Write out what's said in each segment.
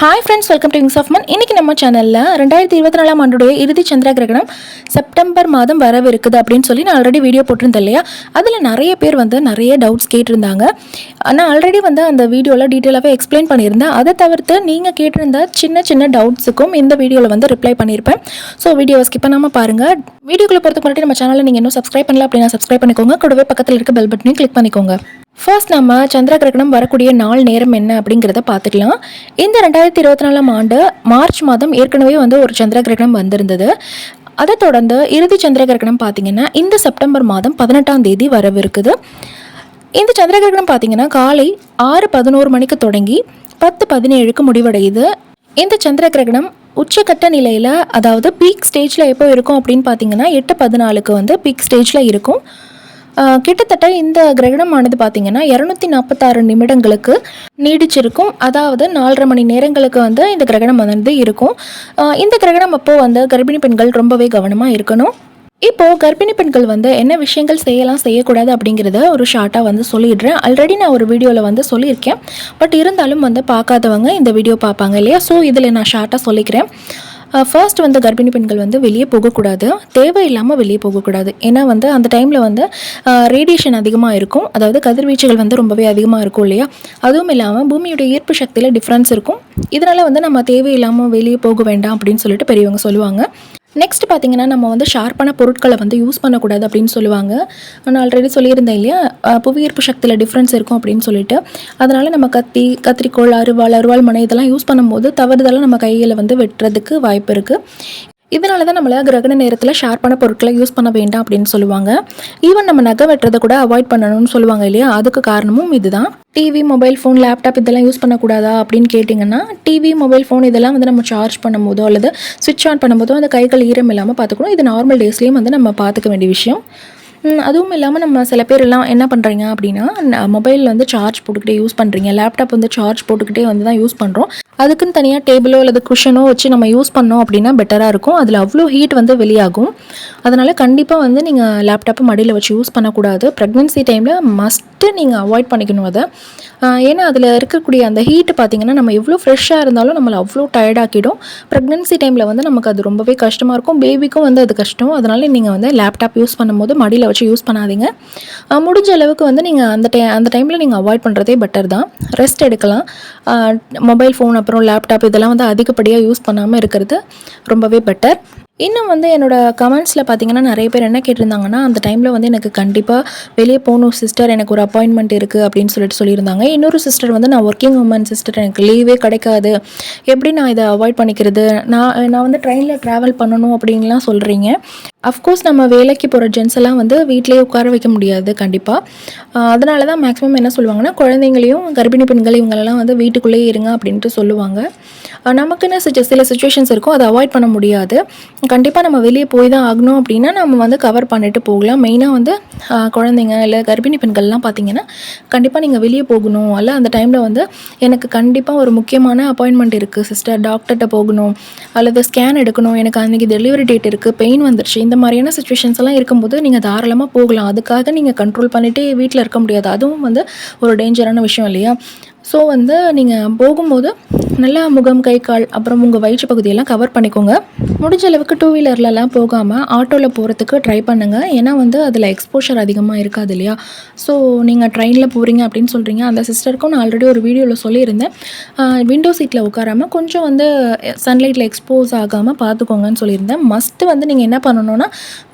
Hi friends welcome to wings of man இன்றைக்கி நம்ம சேனலில் ரெண்டாயிரத்தி இருபத்தி நாலாம் ஆண்டுடைய இறுதி சந்திர கிரகணம் செப்டம்பர் மாதம் வரவிருக்குது அப்படின்னு சொல்லி நான் ஆல்ரெடி வீடியோ போட்டிருந்தேன் இல்லையா? அதில் நிறைய பேர் வந்து நிறைய டவுட்ஸ் கேட்டிருந்தாங்க. நான் ஆல்ரெடி வந்து அந்த வீடியோவில் டீட்டெயிலாகவே எக்ஸ்பிளைன் பண்ணியிருந்தேன். அதை தவிர்த்து நீங்கள் கேட்டிருந்த சின்ன சின்ன டவுட்ஸுக்கும் இந்த வீடியோவில் வந்து ரிப்ளை பண்ணியிருப்பேன். ஸோ வீடியோவை ஸ்கிப் பண்ணாமல் பாருங்கள் வீடியோக்குள்ள பொறுத்த முன்னாடி நம்ம சேனலில் நீங்கள் இன்னும் சப்ஸ்கிரைப் பண்ணல அப்படின்னா சப்ஸ்கிரைப் பண்ணிக்கோங்க. கூடவே பக்கத்தில் இருக்க பெல் பட்டனையும் கிளிக் பண்ணிக்கோங்க. ஃபர்ஸ்ட் நம்ம சந்திர கிரகணம் வரக்கூடிய நாள் நேரம் என்ன அப்படிங்கிறத பார்த்துக்கலாம். இந்த ரெண்டாயிரத்தி இருபத்தி நாலாம் ஆண்டு மார்ச் மாதம் ஏற்கனவே வந்து ஒரு சந்திர கிரகணம் வந்திருந்தது. அதை தொடர்ந்து இறுதி சந்திர கிரகணம் பார்த்தீங்கன்னா இந்த செப்டம்பர் மாதம் பதினெட்டாம் தேதி வரவிருக்குது. இந்த சந்திர கிரகணம் பார்த்தீங்கன்னா காலை ஆறு பதினோரு மணிக்கு தொடங்கி பத்து பதினேழுக்கு முடிவடையுது. இந்த சந்திர கிரகணம் உச்சக்கட்ட நிலையில் அதாவது பீக் ஸ்டேஜில் எப்போ இருக்கும் அப்படின்னு பார்த்தீங்கன்னா எட்டு பதினாலுக்கு வந்து பீக் ஸ்டேஜில் இருக்கும். கிட்டத்தட்ட இந்த கிரகணமானது பார்த்திங்கன்னா இரநூத்தி நாற்பத்தாறு நிமிடங்களுக்கு நீடிச்சிருக்கும். அதாவது நாலரை மணி நேரங்களுக்கு வந்து இந்த கிரகணம் வந்து இருக்கும். இந்த கிரகணம் அப்போது வந்து கர்ப்பிணி பெண்கள் ரொம்பவே கவனமாக இருக்கணும். இப்போ கர்ப்பிணி பெண்கள் வந்து என்ன விஷயங்கள் செய்யலாம் செய்யக்கூடாது அப்படிங்கிறத ஒரு ஷார்ட்டாக வந்து சொல்லிடுறேன். ஆல்ரெடி நான் ஒரு வீடியோவில் வந்து சொல்லியிருக்கேன். பட் இருந்தாலும் வந்து பார்க்காதவங்க இந்த வீடியோ பார்ப்பாங்க இல்லையா? ஸோ இதில் நான் ஷார்ட்டாக சொல்லிக்கிறேன். Uh, ஃபர்ஸ்ட் வந்து கர்ப்பிணி பெண்கள் வந்து வெளியே போகக்கூடாது. தேவையில்லாமல் வெளியே போகக்கூடாது. ஏன்னா வந்து அந்த டைமில் வந்து uh, ரேடியேஷன் அதிகமாக இருக்கும். அதாவது கதிர்வீச்சுகள் வந்து ரொம்பவே அதிகமாக இருக்கும் இல்லையா? அதுவும் இல்லாமல் பூமியுடைய ஈர்ப்பு சக்தியில் டிஃப்ரென்ஸ் இருக்கும். இதனால் வந்து நம்ம தேவையில்லாமல் வெளியே போக வேண்டாம் அப்படின்னு சொல்லிட்டு பெரியவங்க சொல்லுவாங்க. நெக்ஸ்ட் பார்த்தீங்கன்னா நம்ம வந்து ஷார்ப்பான பொருட்களை வந்து யூஸ் பண்ணக்கூடாது அப்படின்னு சொல்லுவாங்க. நான் ஆல்ரெடி சொல்லியிருந்தேன் இல்லையா? புவியீர்ப்பு சக்தியில் டிஃப்ரென்ஸ் இருக்கும் அப்படின்னு சொல்லிட்டு. அதனால் நம்ம கத்தி கத்திரிக்கோள் அருவாள் அருவாள் மனை இதெல்லாம் யூஸ் பண்ணும்போது தவறுதலாக நம்ம கையில் வந்து வெட்டுறதுக்கு வாய்ப்பு இருக்குது இதனால தான் நம்மளை கிரகண நேரத்தில் ஷார்ப்பான பொருட்களை யூஸ் பண்ண வேண்டாம் அப்படின்னு சொல்லுவாங்க. ஈவன் நம்ம நகை வெட்டுறதை கூட அவாய்ட் பண்ணணும்னு சொல்லுவாங்க இல்லையா? அதுக்கு காரணமும் இதுதான். டிவி மொபைல் ஃபோன் லேப்டாப் இதெல்லாம் யூஸ் பண்ணக்கூடாதா அப்படின்னு கேட்டிங்கன்னா டிவி மொபைல் ஃபோன் இதெல்லாம் வந்து நம்ம சார்ஜ் பண்ணும்போதோ அல்லது சுவிட்ச் ஆன் பண்ணும்போதோ அந்த கைகள் ஈரம் இல்லாமல் பார்த்துக்கணும். இது நார்மல் டேஸ்லேயும் வந்து நம்ம பார்த்துக்க வேண்டிய விஷயம். அதுவும் இல்லாமல் நம்ம சில பேர் எல்லாம் என்ன பண்ணுறீங்க அப்படின்னா மொபைலில் வந்து சார்ஜ் போட்டுக்கிட்டே யூஸ் பண்ணுறீங்க லேப்டாப் வந்து சார்ஜ் போட்டுக்கிட்டே வந்து தான் யூஸ் பண்ணுறோம் அதுக்குன்னு தனியாக டேபிளோ அல்லது குஷனோ வச்சு நம்ம யூஸ் பண்ணோம் அப்படின்னா பெட்டராக இருக்கும். அதில் அவ்வளோ ஹீட் வந்து வெளியாகும். அதனால் கண்டிப்பாக வந்து நீங்கள் லேப்டாப்பை மடியில் வச்சு யூஸ் பண்ணக்கூடாது. ப்ரெக்னென்சி டைமில் மஸ்ட்டு நீங்கள் அவாய்ட் பண்ணிக்கணும் அதை. ஏன்னா அதில் இருக்கக்கூடிய அந்த ஹீட்டு பார்த்தீங்கன்னா நம்ம எவ்வளோ ஃப்ரெஷ்ஷாக இருந்தாலும் நம்மளை அவ்வளோ டயர்டாக்கிடும் ப்ரெக்னென்சி டைமில் வந்து நமக்கு அது ரொம்பவே கஷ்டமாக இருக்கும். பேபிக்கும் வந்து அது கஷ்டம். அதனால் நீங்கள் வந்து லேப்டாப் யூஸ் பண்ணும்போது மடியில் வச்சு யூஸ் பண்ணாதீங்க. முடிஞ்ச அளவுக்கு வந்து நீங்கள் அந்த டை அந்த டைமில் நீங்கள் அவாய்ட் பண்ணுறதே பெட்டர் தான். ரெஸ்ட் எடுக்கலாம். மொபைல் ஃபோன் அப்புறம் லேப்டாப் இதெல்லாம் வந்து அதிகப்படியாக யூஸ் பண்ணாமல் இருக்கிறது ரொம்பவே பெட்டர் இன்னும் வந்து என்னோடய கமெண்ட்ஸில் பார்த்தீங்கன்னா நிறைய பேர் என்ன கேட்டிருந்தாங்கன்னா அந்த டைமில் வந்து எனக்கு கண்டிப்பாக வெளியே போகணும் சிஸ்டர் எனக்கு ஒரு அப்பாயின்மெண்ட் இருக்குது அப்படின்னு சொல்லிட்டு சொல்லியிருந்தாங்க. இன்னொரு சிஸ்டர் வந்து நான் ஒர்க்கிங் உமன் சிஸ்டர் எனக்கு லீவே கிடைக்காது. எப்படி நான் இதை அவாய்ட் பண்ணிக்கிறது? நான் நான் வந்து ட்ரெயினில் ட்ராவல் பண்ணணும் அப்படின்லாம் சொல்கிறீங்க அஃப்கோர்ஸ் நம்ம வேலைக்கு போகிற ஜென்ஸ் எல்லாம் வந்து வீட்டிலேயே உட்கார வைக்க முடியாது கண்டிப்பாக அதனால தான் மேக்ஸிமம் என்ன சொல்லுவாங்கன்னா குழந்தைங்களையும் கர்ப்பிணி பெண்கள் இவங்களெல்லாம் வந்து வீட்டுக்குள்ளேயே இருங்க அப்படின்ட்டு சொல்லுவாங்க. நமக்குன்னு சில சில சுச்சுவேஷன்ஸ் இருக்கும் அதை அவாய்ட் பண்ண முடியாது. கண்டிப்பாக நம்ம வெளியே போய் தான் ஆகணும் அப்படின்னா நம்ம வந்து கவர் பண்ணிட்டு போகலாம். மெயினாக வந்து குழந்தைங்க இல்லை கர்ப்பிணி பெண்கள்லாம் பார்த்தீங்கன்னா கண்டிப்பாக நீங்கள் வெளியே போகணும். அல்ல அந்த டைமில் வந்து எனக்கு கண்டிப்பாக ஒரு முக்கியமான அப்பாயின்மெண்ட் இருக்குது சிஸ்டர் டாக்டர்கிட்ட போகணும். அல்லது ஸ்கேன் எடுக்கணும். எனக்கு அன்றைக்கி டெலிவரி டேட் இருக்குது பெயின் வந்துருச்சு. இந்த மாதிரியான சுச்சுவேஷன்ஸ் எல்லாம் இருக்கும்போது நீங்கள் தாராளமாக போகலாம். அதுக்காக நீங்கள் கண்ட்ரோல் பண்ணிகிட்டே வீட்டில் இருக்க முடியாது. அதுவும் வந்து ஒரு டேஞ்சரான விஷயம் இல்லையா? ஸோ வந்து நீங்கள் போகும்போது நல்லா முகம் கை கால் அப்புறம் உங்கள் வயிற்று பகுதியெல்லாம் கவர் பண்ணிக்கோங்க. முடிஞ்ச அளவுக்கு டூ வீலர்லலாம் போகாமல் ஆட்டோவில் போகிறதுக்கு ட்ரை பண்ணுங்கள் ஏன்னா வந்து அதில் எக்ஸ்போஷர் அதிகமாக இருக்காது இல்லையா? ஸோ நீங்கள் ட்ரெயினில் போகிறீங்க அப்படின்னு சொல்கிறீங்க அந்த சிஸ்டருக்கும் நான் ஆல்ரெடி ஒரு வீடியோவில் சொல்லியிருந்தேன். விண்டோ சீட்டில் உட்காராமல் கொஞ்சம் வந்து சன்லைட்டில் எக்ஸ்போஸ் ஆகாமல் பார்த்துக்கோங்கன்னு சொல்லியிருந்தேன். மஸ்ட்டு வந்து நீங்கள் என்ன பண்ணணும்னா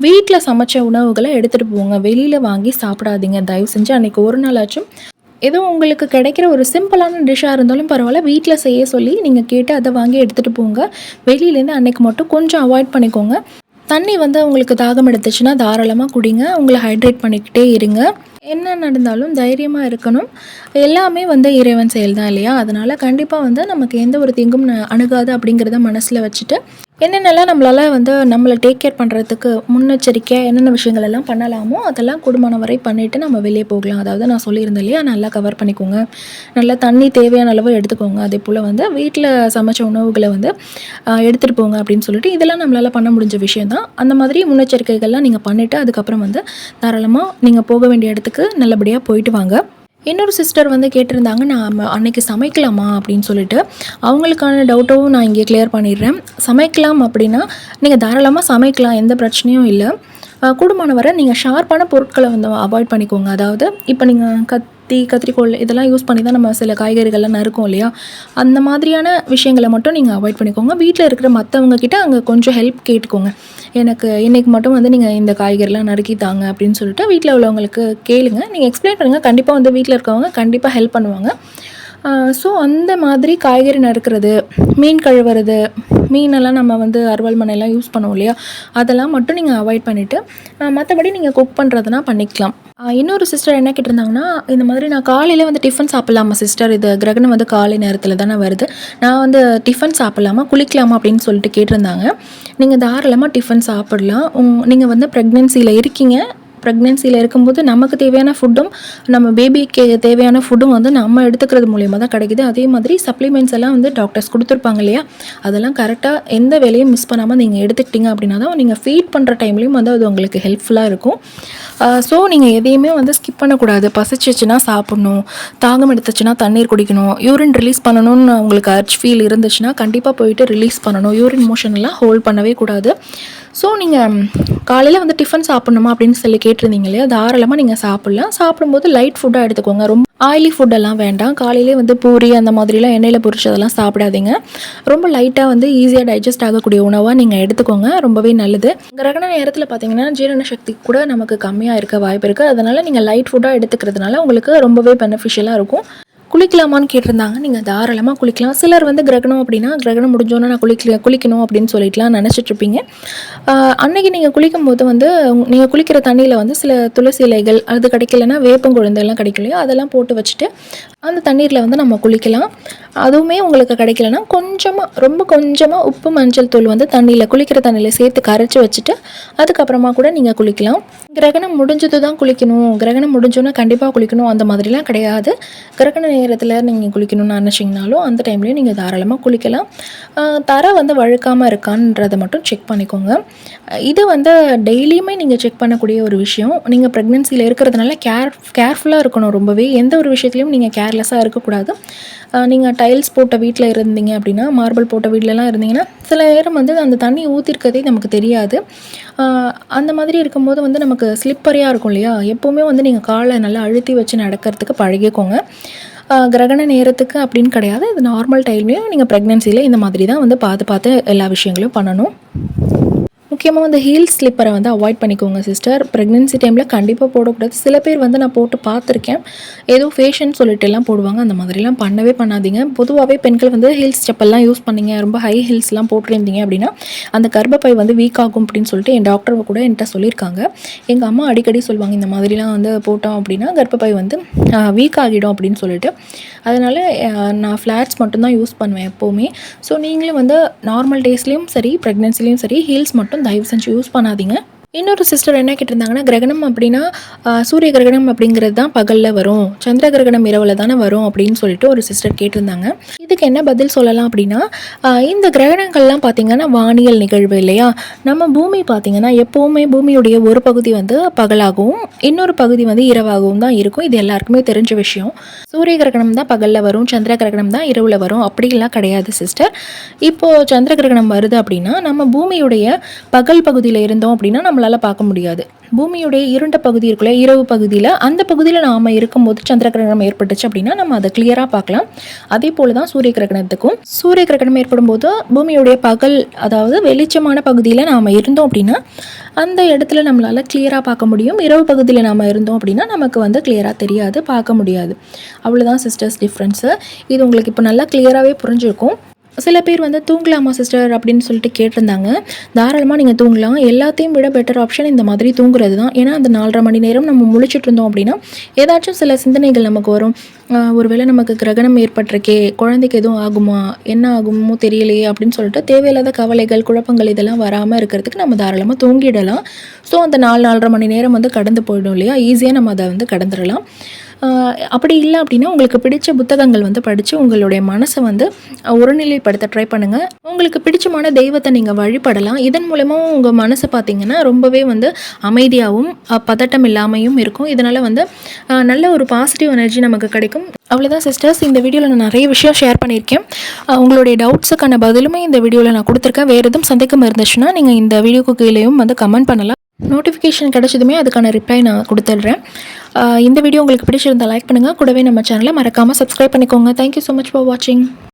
வீட்டில் சமைச்ச உணவுகளை எடுத்துகிட்டு போங்க. வெளியில் வாங்கி சாப்பிடாதீங்க. தயவு செஞ்சு அன்றைக்கி ஒரு நாளாச்சும் ஏதோ உங்களுக்கு கிடைக்கிற ஒரு சிம்பிளான டிஷ்ஷாக இருந்தாலும் பரவாயில்ல வீட்டில் செய்ய சொல்லி நீங்கள் கேட்டு அதை வாங்கி எடுத்துகிட்டு போங்க. வெளியிலேருந்து அன்றைக்கு மட்டும் கொஞ்சம் அவாய்ட் பண்ணிக்கோங்க. தண்ணி வந்து உங்களுக்கு தாகம் எடுத்துச்சுன்னா தாராளமாக குடிங்க. உங்களை ஹைட்ரேட் பண்ணிக்கிட்டே இருங்க. என்ன நடந்தாலும் தைரியமாக இருக்கணும். எல்லாமே வந்து இறைவன் செயல் தான் இல்லையா? அதனால் கண்டிப்பாக வந்து நமக்கு எந்த ஒரு தீங்கும் அணுகாது அப்படிங்கிறத மனசில் வச்சுட்டு என்னென்னலாம் நம்மளால் வந்து நம்மளை டேக் கேர் பண்ணுறதுக்கு முன்னெச்சரிக்கையாக என்னென்ன விஷயங்கள் எல்லாம் பண்ணலாமோ அதெல்லாம் குடும்பம் வரை பண்ணிவிட்டு நம்ம வெளியே போகலாம். அதாவது நான் சொல்லியிருந்தேன் இல்லையா நல்லா கவர் பண்ணிக்கோங்க. நல்லா தண்ணி தேவையான அளவு எடுத்துக்கோங்க. அதே போல் வந்து வீட்டில் சமைச்ச உணவுகளை வந்து எடுத்துகிட்டு போங்க அப்படின்னு சொல்லிட்டு இதெல்லாம் நம்மளால் பண்ண முடிஞ்ச விஷயம் தான். அந்த மாதிரி முன்னெச்சரிக்கைகள்லாம் நீங்கள் பண்ணிவிட்டு அதுக்கப்புறம் வந்து தாராளமாக நீங்கள் போக வேண்டிய இடத்துக்கு நல்லபடியாக போயிட்டு வாங்க. இன்னொரு சிஸ்டர் வந்து கேட்டிருந்தாங்க நான் அன்னைக்கு சமைக்கலாமா? அப்படின்னு சொல்லிட்டு. அவங்களுக்கான டவுட்டும் நான் இங்கே கிளியர் பண்ணிடுறேன். சமைக்கலாம் அப்படின்னா நீங்கள் தாராளமாக சமைக்கலாம் எந்த பிரச்சனையும் இல்லை. அஹ் கூடுமான வரை நீங்கள் ஷார்ப்பான பொருட்களை வந்து அவாய்ட் பண்ணிக்கோங்க. அதாவது இப்போ நீங்கள் கத்தி கத்திரிக்கோல் இதெல்லாம் யூஸ் பண்ணி தான் நம்ம சில காய்கறிகள்லாம் நறுக்கும் இல்லையா? அந்த மாதிரியான விஷயங்களை மட்டும் நீங்கள் அவாய்ட் பண்ணிக்கோங்க. வீட்டில் இருக்கிற மற்றவங்க கிட்ட அங்கே கொஞ்சம் ஹெல்ப் கேட்டுக்கோங்க. எனக்கு இன்றைக்கி மட்டும் வந்து நீங்கள் இந்த காய்கறிலாம் நறுக்கி தாங்க அப்படின்னு சொல்லிட்டு வீட்டில் உள்ளவங்களுக்கு கேளுங்க. நீங்கள் எக்ஸ்பிளைன் பண்ணுங்கள் கண்டிப்பாக வந்து வீட்டில் இருக்கவங்க கண்டிப்பாக ஹெல்ப் பண்ணுவாங்க. ஸோ அந்த மாதிரி காய்கறி நறுக்கிறது மீன் கழுவுறது மீனெல்லாம் நம்ம வந்து அறுவல் மனையெல்லாம் யூஸ் பண்ணுவோம் இல்லையா? அதெல்லாம் மட்டும் நீங்கள் அவாய்ட் பண்ணிவிட்டு மற்றபடி நீங்கள் குக் பண்ணுறதுனா பண்ணிக்கலாம். இன்னொரு சிஸ்டர் என்ன கேட்டிருந்தாங்கன்னா இந்த மாதிரி நான் காலையில் வந்து டிஃபன் சாப்பிட்லாமா சிஸ்டர் இது கிரகணம் வந்து காலை நேரத்தில் தானே வருது. நான் வந்து டிஃபன் சாப்பிட்லாமா குளிக்கலாமா அப்படின்னு சொல்லிட்டு கேட்டிருந்தாங்க. நீங்கள் தாராளமாக டிஃபன் சாப்பிடலாம். உங் நீங்கள் வந்து ப்ரெக்னென்சியில் இருக்கீங்க. ப்ரெக்னென்சியில் இருக்கும்போது நமக்கு தேவையான ஃபுட்டும் நம்ம பேபிக்கு தேவையான ஃபுட்டும் வந்து நம்ம எடுத்துக்கிறது மூலியமாக தான் கிடைக்குது. அதே மாதிரி சப்ளிமெண்ட்ஸ் எல்லாம் வந்து டாக்டர்ஸ் கொடுத்துருப்பாங்க இல்லையா? அதெல்லாம் கரெக்டாக எந்த வேலையும் மிஸ் பண்ணாமல் நீங்கள் எடுத்துக்கிட்டீங்க அப்படின்னா தான் நீங்கள் ஃபீட் பண்ணுற டைம்லேயும் வந்து அது உங்களுக்கு ஹெல்ப்ஃபுல்லாக இருக்கும். ஸோ நீங்கள் எதையுமே வந்து ஸ்கிப் பண்ணக்கூடாது. பசிச்சிச்சுன்னா சாப்பிட்ணும். தாகம் எடுத்துச்சுன்னா தண்ணீர் குடிக்கணும். யூரின் ரிலீஸ் பண்ணணும்னு உங்களுக்கு அர்ச் ஃபீல் இருந்துச்சுன்னா கண்டிப்பாக போயிட்டு ரிலீஸ் பண்ணணும். யூரின் மோஷன் எல்லாம் ஹோல்ட் பண்ணவே கூடாது. ஸோ நீங்கள் காலையில் வந்து டிஃபன் சாப்பிட்ணுமா அப்படின்னு சொல்லி கேட்டு கேட்டிருந்தீங்க இல்லையா? தாராளமாக நீங்கள் சாப்பிட்லாம். சாப்பிடும்போது லைட் ஃபுட்டாக எடுத்துக்கோங்க. ரொம்ப ஆயிலி ஃபுட்டெல்லாம் வேண்டாம். காலையிலே வந்து பூரி அந்த மாதிரிலாம் எண்ணெயில் பொரிச்சதெல்லாம் சாப்பிடாதீங்க. ரொம்ப லைட்டாக வந்து ஈஸியாக டைஜஸ்ட் ஆகக்கூடிய உணவாக நீங்கள் எடுத்துக்கோங்க. ரொம்பவே நல்லது. கிரகண நேரத்தில் பார்த்தீங்கன்னா ஜீரண சக்தி கூட நமக்கு கம்மியாக இருக்க வாய்ப்பு இருக்குது அதனால் நீங்கள் லைட் ஃபுட்டாக எடுத்துக்கிறதுனால உங்களுக்கு ரொம்பவே பெனிஃபிஷியலாக இருக்கும். குளிக்கலாமான்னு கேட்டிருந்தாங்க. நீங்கள் தாராளமாக குளிக்கலாம். சிலர் வந்து கிரகணம் அப்படின்னா கிரகணம் முடிஞ்சோன்னா நான் குளிக்க குளிக்கணும் அப்படின்னு சொல்லிட்டுலாம் நினச்சிட்ருப்பீங்க அன்னைக்கு நீங்கள் குளிக்கும் போது வந்து நீங்கள் குளிக்கிற தண்ணியில் வந்து சில துளசி இலைகள் அது கிடைக்கலன்னா வேப்பங்குழந்தைலாம் கிடைக்கலையோ? அதெல்லாம் போட்டு வச்சுட்டு அந்த தண்ணீரில் வந்து நம்ம குளிக்கலாம். அதுவுமே உங்களுக்கு கிடைக்கலன்னா கொஞ்சமாக ரொம்ப கொஞ்சமாக உப்பு மஞ்சள் தூள் வந்து தண்ணியில் குளிக்கிற தண்ணியில் சேர்த்து கரைச்சி வச்சுட்டு அதுக்கப்புறமா கூட நீங்கள் குளிக்கலாம். கிரகணம் முடிஞ்சது தான் குளிக்கணும். கிரகணம் முடிஞ்சோன்னா கண்டிப்பாக குளிக்கணும். அந்த மாதிரிலாம் கிடையாது. கிரகண நேரத்தில் நீங்கள் குளிக்கணும்னு நினச்சிங்கனாலும் அந்த டைம்லேயும் நீங்கள் தாராளமாக குளிக்கலாம். தரை வந்து வழுக்காமல் இருக்கான்றதை மட்டும் செக் பண்ணிக்கோங்க. இது வந்து டெய்லியுமே நீங்கள் செக் பண்ணக்கூடிய ஒரு விஷயம். நீங்கள் ப்ரெக்னென்சியில் இருக்கிறதுனால கேர் கேர்ஃபுல்லாக இருக்கணும் ரொம்பவே. எந்த ஒரு விஷயத்துலையும் நீங்கள் கேர்லெஸ்ஸாக இருக்கக்கூடாது. நீங்கள் டைல்ஸ் போட்ட வீட்டில் இருந்தீங்க அப்படின்னா மார்பிள் போட்ட வீட்டிலலாம் இருந்தீங்கன்னா சில நேரம் வந்து அந்த தண்ணி ஊற்றிருக்கதே நமக்கு தெரியாது. அந்த மாதிரி இருக்கும்போது வந்து நமக்கு ஸ்லிப்பரியாக இருக்கும் இல்லையா? எப்போவுமே வந்து நீங்கள் காலை நல்லா அழுத்தி வச்சு நடக்கிறதுக்கு பழகிக்கோங்க. கிரகண நேரத்துக்கு அப்படின்னு கிடையாது. இது நார்மல் டைம்லேயும் நீங்கள் ப்ரெக்னென்சியில் இந்த மாதிரி தான் வந்து பார்த்து பார்த்து எல்லா விஷயங்களையும் பண்ணணும். முக்கியமாக வந்து ஹீல் ஸ்லிப்பரை வந்து அவாய்ட் பண்ணிக்கோங்க சிஸ்டர் ப்ரெக்னென்சி டைமில் கண்டிப்பாக போடக்கூடாது. சில பேர் வந்து நான் போட்டு பார்த்துருக்கேன். ஏதோ ஃபேஷன் சொல்லிட்டு எல்லாம் போடுவாங்க. அந்த மாதிரிலாம் பண்ணவே பண்ணாதீங்க. பொதுவாகவே பெண்கள் வந்து ஹீல்ஸ் செப்பல்லாம் யூஸ் பண்ணீங்க. ரொம்ப ஹை ஹீல்ஸ்லாம் போட்டிருந்தீங்க அப்படின்னா அந்த கர்ப்பப்பை வந்து வீக் ஆகும் அப்படின்னு சொல்லிட்டு என் டாக்டர் கூட என்கிட்ட சொல்லியிருக்காங்க. எங்கள் அம்மா அடிக்கடி சொல்லுவாங்க இந்த மாதிரிலாம் வந்து போட்டோம் அப்படின்னா கர்ப்பப்பை வந்து வீக் ஆகிடும் அப்படின்னு சொல்லிட்டு. அதனால் நான் ஃப்ளாட்ஸ் மட்டும்தான் யூஸ் பண்ணுவேன் எப்போவுமே. ஸோ நீங்களும் வந்து நார்மல் டேஸ்லேயும் சரி ப்ரெக்னென்சிலையும் சரி ஹீல்ஸ் மட்டும் தயவு செஞ்சு யூஸ் பண்ணாதீங்க. இன்னொரு சிஸ்டர் என்ன கேட்டிருந்தாங்கன்னா கிரகணம் அப்படின்னா சூரிய கிரகணம் அப்படிங்கிறது தான் பகலில் வரும். சந்திர கிரகணம் இரவில் தானே வரும் அப்படின்னு சொல்லிட்டு ஒரு சிஸ்டர் கேட்டிருந்தாங்க. இதுக்கு என்ன பதில் சொல்லலாம் அப்படின்னா இந்த கிரகணங்கள்லாம் பார்த்திங்கன்னா வானியல் நிகழ்வு இல்லையா? நம்ம பூமி பார்த்தீங்கன்னா எப்போவுமே பூமியுடைய ஒரு பகுதி வந்து பகலாகவும் இன்னொரு பகுதி வந்து இரவாகவும் தான் இருக்கும். இது எல்லாருக்குமே தெரிஞ்ச விஷயம். சூரிய கிரகணம் தான் பகலில் வரும் சந்திர கிரகணம் தான் இரவில் வரும். அப்படிலாம் கிடையாது சிஸ்டர் இப்போது சந்திர கிரகணம் வருது அப்படின்னா நம்ம பூமியுடைய பகல் பகுதியில் இருந்தோம் அப்படின்னா நம்மளால் பார்க்க முடியாது. பூமியுடைய இருண்ட பகுதி இருக்குல்ல இரவு பகுதியில் அந்த பகுதியில் நாம் இருக்கும்போது சந்திர கிரகணம் ஏற்பட்டுச்சு அப்படின்னா நம்ம அதை கிளியராக பார்க்கலாம். அதே போல் தான் சூரிய கிரகணத்துக்கும். சூரிய கிரகணம் ஏற்படும் போது பூமியுடைய பகல் அதாவது வெளிச்சமான பகுதியில் நாம் இருந்தோம் அப்படின்னா அந்த இடத்துல நம்மளால் கிளியராக பார்க்க முடியும். இரவு பகுதியில் நாம் இருந்தோம் அப்படின்னா நமக்கு வந்து கிளியராக தெரியாது பார்க்க முடியாது. அவ்வளோதான் சிஸ்டர்ஸ் டிஃப்ரென்ஸு இது உங்களுக்கு இப்போ நல்லா கிளியராகவே புரிஞ்சிருக்கும். சில பேர் வந்து தூங்கலாமா சிஸ்டர் அப்படின்னு சொல்லிட்டு கேட்டிருந்தாங்க. தாராளமாக நீங்கள் தூங்கலாம். எல்லாத்தையும் விட பெட்டர் ஆப்ஷன் இந்த மாதிரி தூங்குறது தான் ஏன்னா அந்த நாலரை மணி நேரம் நம்ம முழிச்சிட்டு இருந்தோம் அப்படின்னா ஏதாச்சும் சில சிந்தனைகள் நமக்கு வரும். ஒருவேளை நமக்கு கிரகணம் ஏற்பட்டிருக்கே குழந்தைக்கு எதுவும் ஆகுமா என்ன ஆகுமோ தெரியலையே அப்படின்னு சொல்லிட்டு தேவையில்லாத கவலைகள் குழப்பங்கள் இதெல்லாம் வராமல் இருக்கிறதுக்கு நம்ம தாராளமாக தூங்கிடலாம். ஸோ அந்த நாலு நாலரை மணி நேரம் வந்து கடந்து போயிடும் இல்லையா? ஈஸியாக நம்ம அதை வந்து கடந்துடலாம். அப்படி இல்லை அப்படின்னா உங்களுக்கு பிடிச்ச புத்தகங்கள் வந்து படித்து உங்களுடைய மனசை வந்து ஒருநிலைப்படுத்த ட்ரை பண்ணுங்கள் உங்களுக்கு பிடிச்சமான தெய்வத்தை நீங்கள் வழிபடலாம். இதன் மூலமாக உங்கள் மனசை பார்த்தீங்கன்னா ரொம்பவே வந்து அமைதியாகவும் பதட்டம் இல்லாமையும் இருக்கும். இதனால் வந்து நல்ல ஒரு பாசிட்டிவ் எனர்ஜி நமக்கு கிடைக்கும். அவ்வளோதான் சிஸ்டர்ஸ் இந்த வீடியோவில் நான் நிறைய விஷயம் ஷேர் பண்ணியிருக்கேன். உங்களுடைய டவுட்ஸுக்கான பதிலுமே இந்த வீடியோவில் நான் கொடுத்துருக்கேன். வேறு எதுவும் சந்தேகம் இருந்துச்சுன்னா நீங்கள் இந்த வீடியோக்கு கீழேயும் வந்து கமெண்ட் பண்ணலாம். நோட்டிஃபிகேஷன் கிடைச்சதுமே அதுக்கான ரிப்ளை நான் கொடுத்துட்றேன். இந்த வீடியோ உங்களுக்கு பிடிச்சிருந்தால் லைக் பண்ணுங்கள் கூடவே நம்ம சேனலை மறக்காமல் சப்ஸ்கிரைப் பண்ணிக்கோங்க. தேங்க்யூ ஸோ மச் ஃபார் வாட்சிங்